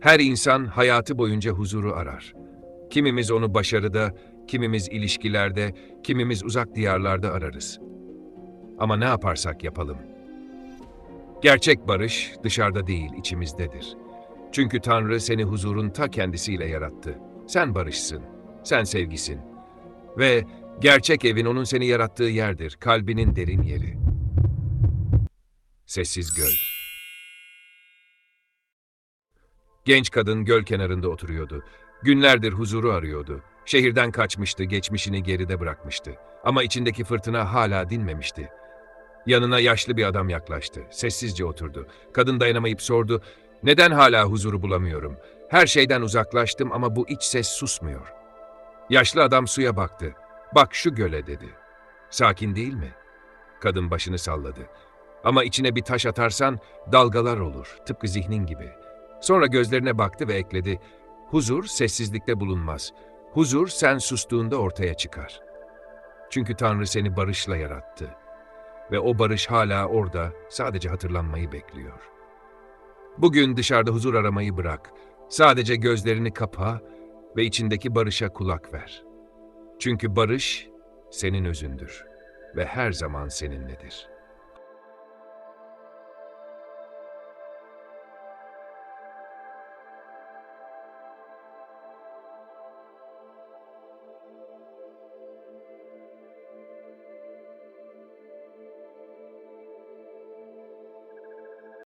Her insan hayatı boyunca huzuru arar. Kimimiz onu başarıda, kimimiz ilişkilerde, kimimiz uzak diyarlarda ararız. Ama ne yaparsak yapalım. Gerçek barış dışarıda değil, içimizdedir. Çünkü Tanrı seni huzurun ta kendisiyle yarattı. Sen barışsın, sen sevgisin. Ve gerçek evin onun seni yarattığı yerdir, kalbinin derin yeri. Sessiz göl. Genç kadın göl kenarında oturuyordu. Günlerdir huzuru arıyordu. Şehirden kaçmıştı, geçmişini geride bırakmıştı. Ama içindeki fırtına hala dinmemişti. Yanına yaşlı bir adam yaklaştı. Sessizce oturdu. Kadın dayanamayıp sordu. Neden hala huzuru bulamıyorum? Her şeyden uzaklaştım ama bu iç ses susmuyor. Yaşlı adam suya baktı. Bak şu göle dedi. Sakin değil mi? Kadın başını salladı. Ama içine bir taş atarsan dalgalar olur, tıpkı zihnin gibi. Sonra gözlerine baktı ve ekledi. Huzur sessizlikte bulunmaz. Huzur sen sustuğunda ortaya çıkar. Çünkü Tanrı seni barışla yarattı. Ve o barış hala orada, sadece hatırlanmayı bekliyor. Bugün dışarıda huzur aramayı bırak. Sadece gözlerini kapa ve içindeki barışa kulak ver. Çünkü barış senin özündür ve her zaman seninledir.''